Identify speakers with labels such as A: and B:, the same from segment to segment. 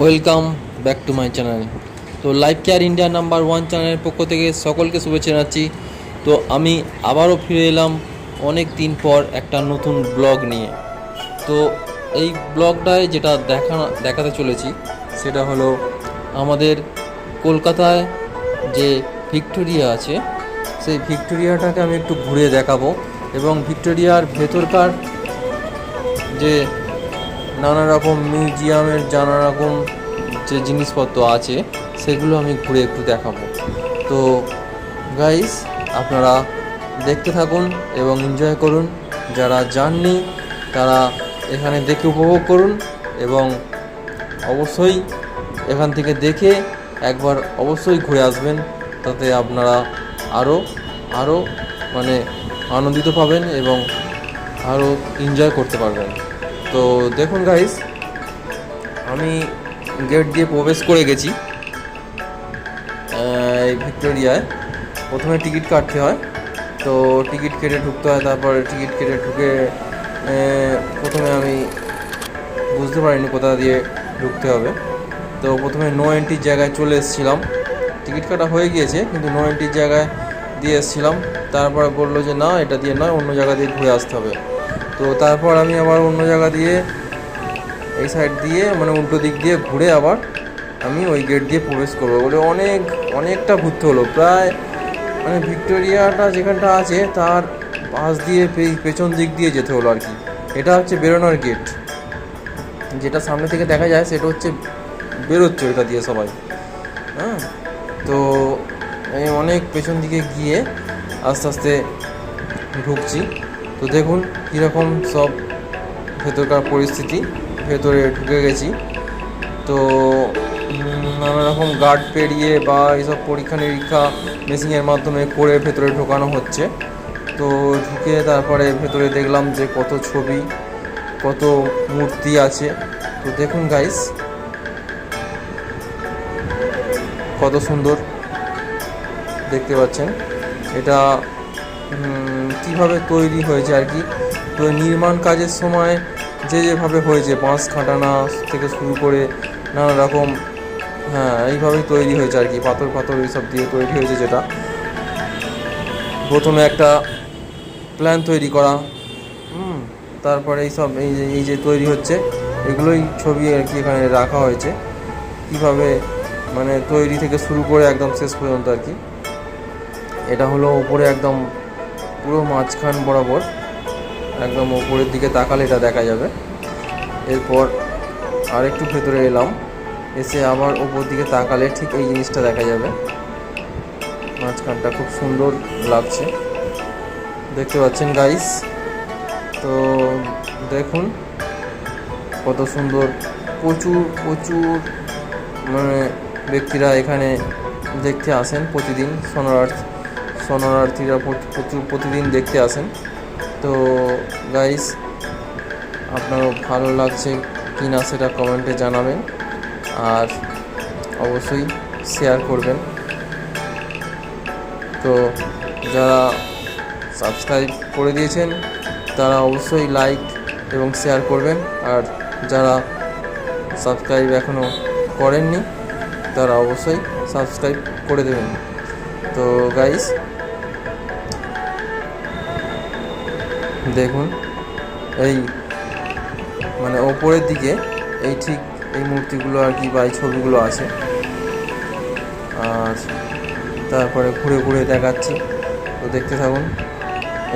A: Welcome back to my channel. তো life care India number one চ্যানেলের পক্ষ থেকে সকলকে শুভেচ্ছা জানাচ্ছি। তো আমি আবারও ফিরে এলাম অনেক দিন পর একটা নতুন ব্লগ নিয়ে। তো এই ব্লগটায় যেটা দেখানো দেখাতে চলেছি, সেটা হলো আমাদের কলকাতায় যে ভিক্টোরিয়া আছে, সেই ভিক্টোরিয়াটাকে আমি একটু ঘুরে দেখাবো। এবং ভিক্টোরিয়ার ভেতরকার যে নানা রকম মিউজিয়ামের নানা রকম যে জিনিসপত্র আছে, সেগুলো আমি ঘুরে একটু দেখাবো। তো গাইস আপনারা দেখতে থাকুন এবং এনজয় করুন। যারা যাননি, তারা এখানে দেখে উপভোগ করুন এবং অবশ্যই এখান থেকে দেখে একবার অবশ্যই ঘুরে আসবেন। তাতে আপনারা আরও আরও মানে আনন্দিত পাবেন এবং আরও এনজয় করতে পারবেন। তো দেখুন গাইস আমি গেট দিয়ে প্রবেশ করে গেছি এই ভিক্টোরিয়ায়। প্রথমে টিকিট কাটতে হয়, তো টিকিট কেটে ঢুকতে হয়, তারপরে টিকিট কেটে ঢুকে প্রথমে আমি বুঝতে পারিনি কোথা দিয়ে ঢুকতে হবে। তো প্রথমে নো এন্ট্রির জায়গায় চলে এসেছিলাম। টিকিট কাটা হয়ে গিয়েছে, কিন্তু নো এন্ট্রির জায়গায় দিয়ে এসেছিলাম। তারপরে বলল যে, না, এটা দিয়ে নয়, অন্য জায়গা দিয়ে ঘুরে আসতে হবে। তো তারপর আমি আবার অন্য জায়গা দিয়ে এই সাইড দিয়ে মানে উল্টো দিক দিয়ে ঘুরে আবার আমি ওই গেট দিয়ে প্রবেশ করব বলে অনেক, অনেকটা ঘুরতে হলো। প্রায় মানে ভিক্টোরিয়াটা যেখানটা আছে তার পাশ দিয়ে পেছন দিক দিয়ে যেতে হলো আর কি। এটা হচ্ছে বেরোনোর গেট যেটা সামনে থেকে দেখা যায় সেটা হচ্ছে বেরোচ্ছে ওটা দিয়ে সবাই। হ্যাঁ? তো আমি অনেক পেছন দিকে গিয়ে আস্তে আস্তে ঢুকছি। তো দেখুন কীরকম সব ভেতরকার পরিস্থিতি, ভেতরে ঢুকে গেছি। তো নানা রকম গার্ড পেরিয়ে বা এইসব পরীক্ষা নিরীক্ষা মেশিনের মাধ্যমে করে ভেতরে ঢোকানো হচ্ছে। তো ঢুকে তারপরে ভেতরে দেখলাম যে কত ছবি, কত মূর্তি আছে। তো দেখুন গাইস কত সুন্দর দেখতে পাচ্ছেন। এটা কীভাবে তৈরি হয়েছে আর কি? তো নির্মাণ কাজের সময় যে যেভাবে হয়েছে, বাঁশ খাটানা থেকে শুরু করে নানা রকম হ্যাঁ এইভাবেই তৈরি হয়েছে আর কি। পাথর পাথর এইসব দিয়ে তৈরি হয়েছে যেটা। প্রথমে একটা প্ল্যান তৈরি করা তারপরে এইসব এই যে এই যে তৈরি হচ্ছে, এগুলোই ছবি আর কি এখানে রাখা হয়েছে। কীভাবে মানে তৈরি থেকে শুরু করে একদম শেষ পর্যন্ত আর কি। এটা হলো ওপরে একদম পুরো মাঝখান বরাবর একদম ওপরের দিকে তাকালে এটা দেখা যাবে। এরপর আর একটু ভেতরে এলাম, এসে আবার ওপর দিকে তাকালে ঠিক এই জিনিসটা দেখা যাবে। মাঝখানটা খুব সুন্দর লাগছে। দেখতে পাচ্ছেন গাইস তো দেখুন কত সুন্দর, প্রচুর প্রচুর মানে ব্যক্তিরা এখানে দেখতে আসেন প্রতিদিন শরণার্থী শরণার্থীরা প্রচ- প্রচুর প্রতিদিন দেখতে আসেন। তো গাইস আপনারও ভালো লাগছে কি না সেটা কমেন্টে জানাবেন। আর অবশ্যই শেয়ার করবেন। তো যারা সাবস্ক্রাইব করে দিয়েছেন, তারা অবশ্যই লাইক এবং শেয়ার করবেন। আর যারা সাবস্ক্রাইব এখনও করেননি, তারা অবশ্যই সাবস্ক্রাইব করে দেবেন। তো গাইস দেখুন, এই মানে ওপরের দিকে এই ঠিক এই মূর্তিগুলো আর কি বা এই ছবিগুলো আছে। আর তারপরে ঘুরে ঘুরে দেখাচ্ছি। তো দেখতে থাকুন,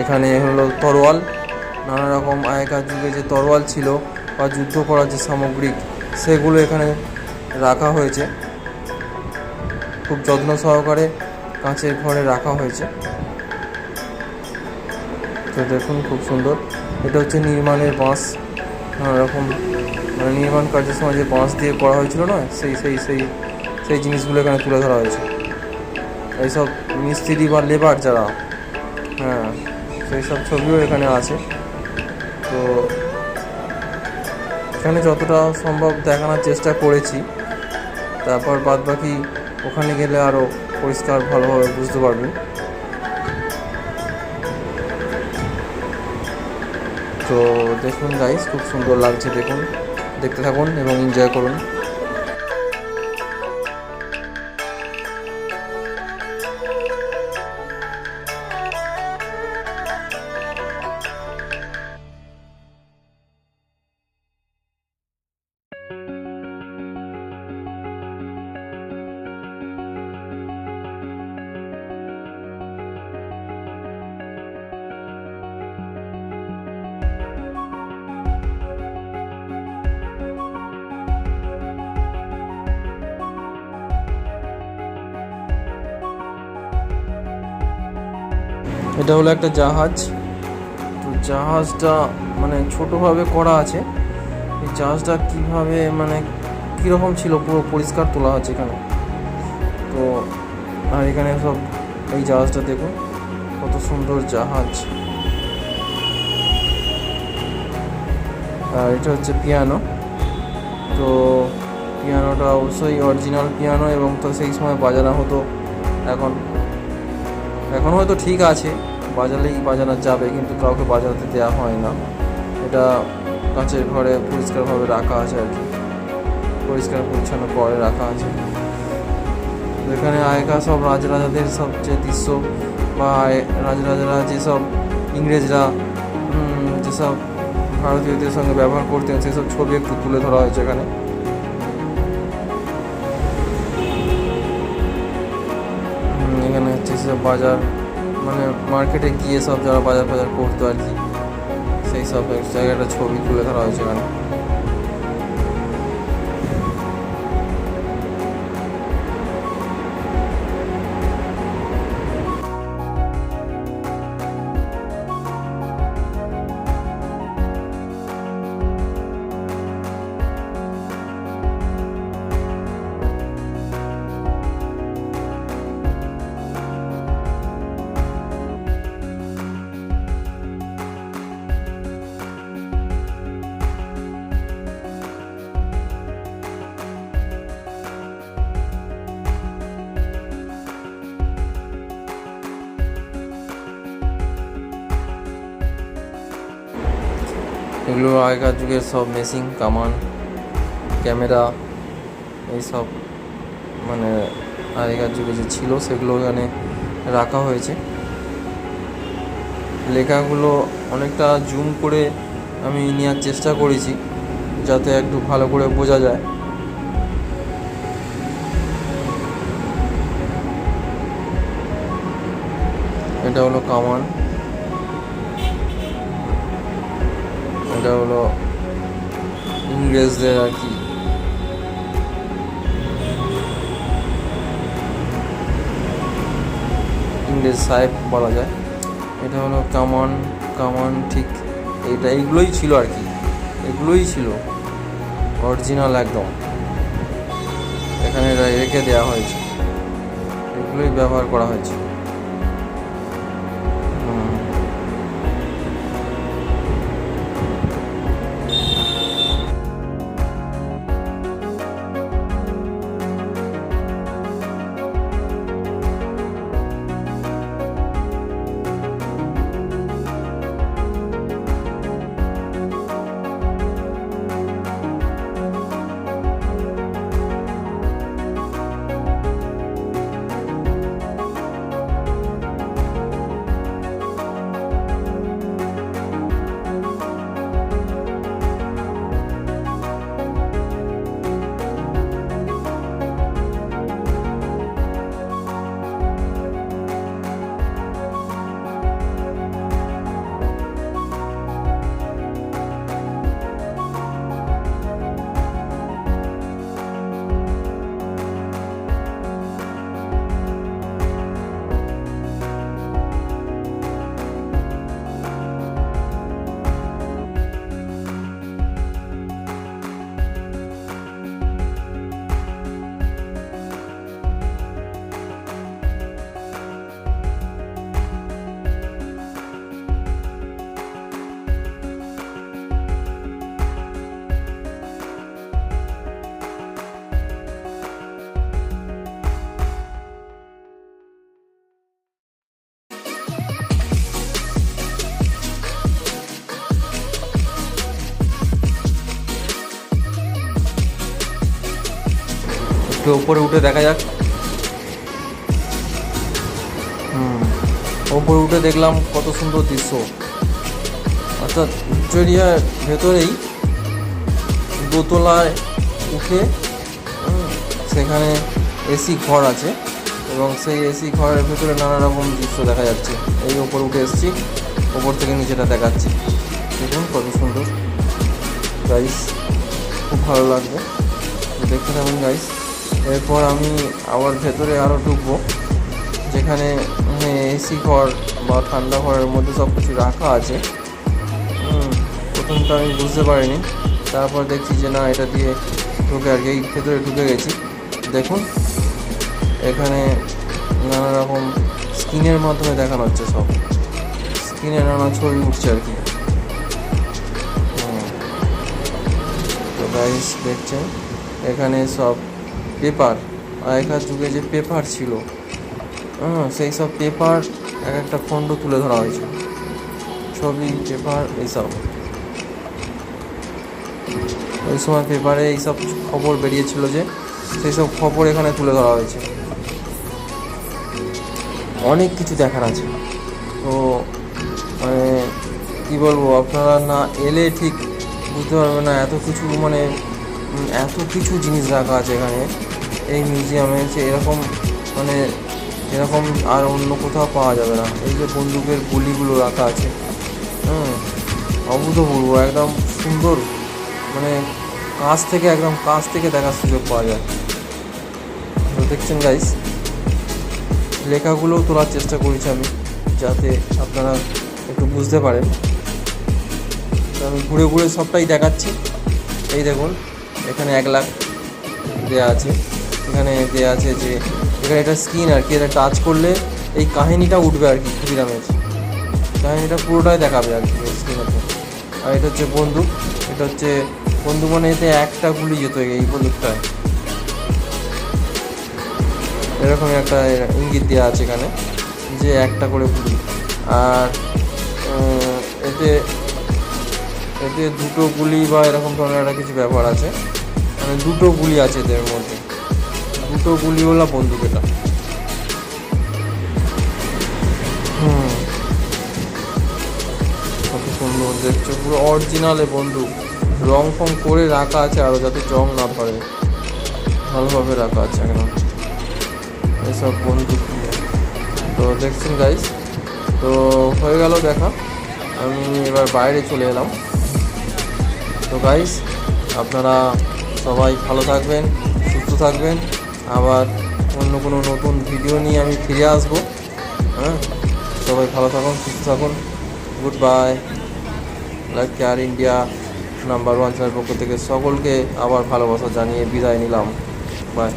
A: এখানে হলো তরোয়াল। নানা রকম আগেকার যুগে যে তরোয়াল ছিল বা যুদ্ধ করার যে সামগ্রিক সেগুলো এখানে রাখা হয়েছে। খুব যত্ন সহকারে কাঁচের ঘরে রাখা হয়েছে। তো দেখুন, খুব সুন্দর। এটা হচ্ছে নির্মাণের বাঁশ। নানা রকম মানে নির্মাণ কার্যের সময় যে বাঁশ দিয়ে করা হয়েছিল না, সেই সেই সেই সেই জিনিসগুলো এখানে তুলে ধরা হয়েছে। এইসব মিস্ত্রি বা লেবার যারা হ্যাঁ সেই সব ছবিও এখানে আছে। তো এখানে যতটা সম্ভব দেখানোর চেষ্টা করেছি। তারপর বাদ বাকি ওখানে গেলে আরও পরিষ্কার ভালোভাবে বুঝতে পারবেন। তো দেখুন গাইস খুব সুন্দর লাগছে দেখুন। দেখতে থাকুন এবং এনজয় করুন। এটা হলো একটা জাহাজ। তো জাহাজটা মানে ছোটোভাবে করা আছে। এই জাহাজটা কীভাবে মানে কীরকম ছিল? পুরো পরিষ্কার তোলা আছে এখানে। তো আর এখানে সব এই জাহাজটা দেখুন, কত সুন্দর জাহাজ। আর এটা হচ্ছে পিয়ানো। তো পিয়ানোটা অবশ্যই অরিজিনাল পিয়ানো এবং তো সেই সময় বাজানো হতো। এখন এখন হয়তো ঠিক আছে। বাজালেই বাজানো যাবে, কিন্তু কাউকে বাজাতে দেওয়া হয় না। এটা কাঁচের ঘরে পরিষ্কারভাবে রাখা আছে আর কি। পরিষ্কার পরিচ্ছন্ন করে রাখা আছে। এখানে আগেকার সব রাজরাজাদের সব যে দৃশ্য বা রাজরাজারা যেসব ইংরেজরা যেসব ভারতীয়দের সঙ্গে ব্যবহার করতেন, সেসব ছবি একটু তুলে ধরা হয়েছে এখানে। এখানে হচ্ছে সেসব বাজার। মানে মার্কেটে গিয়ে সব যারা বাজার ফাজার করতো আর কি, সেই সব জায়গাটা ছবি তুলে ধরা হয়েছে এখানে। এগুলো আগেকার যুগের সব মেশিন কামান ক্যামেরা এইসব মানে আগেকার যুগে যে ছিল সেগুলো এখানে রাখা হয়েছে। লেখাগুলো অনেকটা জুম করে আমি নেওয়ার চেষ্টা করেছি যাতে একটু ভালো করে বোঝা যায়। এটা হলো কামান। এটা হলো ইংরেজদের আর কি। ইংরেজ সাহেব বলা যায়। এটা হলো কামান কামান ঠিক এটা এইগুলোই ছিল আর কি। এগুলোই ছিল। অরিজিনাল একদম। এখানে রেখে দেওয়া হয়েছে। এগুলোই ব্যবহার করা হয়েছে। একটু উপরে উঠে দেখা যাক। হুম ওপরে উঠে দেখলাম কত সুন্দর দৃশ্য। অর্থাৎ ভিক্টোরিয়ার ভেতরেই দোতলায় উঠে সেখানে এসি ঘর আছে এবং সেই এসি ঘরের ভেতরে নানা রকম দৃশ্য দেখা যাচ্ছে। এই ওপর উঠে এসেছি ওপর থেকে নিচেটা দেখাচ্ছি। দেখুন কত সুন্দর। গাইস খুব ভালো লাগবে। দেখতে থাকুন গাইস এরপর আমি আবার ভেতরে আরও ঢুকবো যেখানে এসি ঘর বা ঠান্ডা ঘরের মধ্যে সব কিছু রাখা আছে। হুম, প্রথম তো আমি বুঝতে পারিনি। তারপর দেখছি যে না এটা দিয়ে ঢুকে আর কি ভেতরে ঢুকে গেছি। দেখুন এখানে নানা রকম স্ক্রিনের মাধ্যমে দেখানো হচ্ছে সব। স্ক্রিনে নানা ছবি উঠছে আর কি। তো গাইস দেখছেন? এখানে সব পেপার আগেকার যুগে যে পেপার ছিল হ্যাঁ সেই সব পেপার এক একটা খণ্ড তুলে ধরা হয়েছে। ছবি, পেপার এইসব ওই সময় পেপারে এইসব খবর বেরিয়েছিল যে, সেই সব খবর এখানে তুলে ধরা হয়েছে। অনেক কিছু দেখার আছে। তো মানে কী বলব, আপনারা না এলে ঠিক বুঝতে পারবেন না, এত কিছু মানে এত কিছু জিনিস রাখা আছে এখানে। এই মিউজিয়ামে যে এরকম মানে এরকম আর অন্য কোথাও পাওয়া যাবে না। এই যে বন্দুকের গুলিগুলো রাখা আছে। হ্যাঁ অভূতপূর্ব, একদম সুন্দর। মানে কাছ থেকে, একদম কাছ থেকে দেখার সুযোগ পাওয়া যায়। তো দেখছেন গাইস লেখাগুলোও তোলার চেষ্টা করেছি আমি, যাতে আপনারা একটু বুঝতে পারেন। আমি ঘুরে ঘুরে সবটাই দেখাচ্ছি। এই দেখুন, এখানে এক লাখ দেওয়া আছে। এখানে দেওয়া আছে যে, এখানে এটা স্ক্রিন আর কি, এটা টাচ করলে এই কাহিনিটা উঠবে আর কি ক্ষুদিরামের। কাহিনিটা পুরোটাই দেখাবে আর কি স্ক্রিনেতে আর এটা হচ্ছে বন্দুক, এটা হচ্ছে বন্দুক মানে এতে একটা গুলি যেত এই বন্দুকটায়। এরকমই একটা ইঙ্গিত দেওয়া আছে এখানে, যে একটা করে গুলি। আর এতে এতে দুটো গুলি বা এরকম ধরনের একটা কিছু ব্যাপার আছে। মানে দুটো গুলি আছে এদের মধ্যে। দুটো গুলিওয়ালা বন্দুক এটা। হুম। কত সুন্দর দেখছ, পুরো অরিজিনালে বন্দুক। রং ফং করে রাখা আছে আরও যাতে জং না ধরে ভালোভাবে রাখা আছে একদম এসব বন্দুক তো দেখছেন গাইস তো হয়ে গেল দেখা। আমি এবার বাইরে চলে এলাম। তো গাইস আপনারা সবাই ভালো থাকবেন, সুস্থ থাকবেন। আবার অন্য কোনো নতুন ভিডিও নিয়ে আমি ফিরে আসব। হ্যাঁ? সবাই ভালো থাকুন, সুস্থ থাকুন। Good bye like care India number one channel পক্ষ থেকে সকলকে আবার ভালোবাসা জানিয়ে বিদায় নিলাম। বাই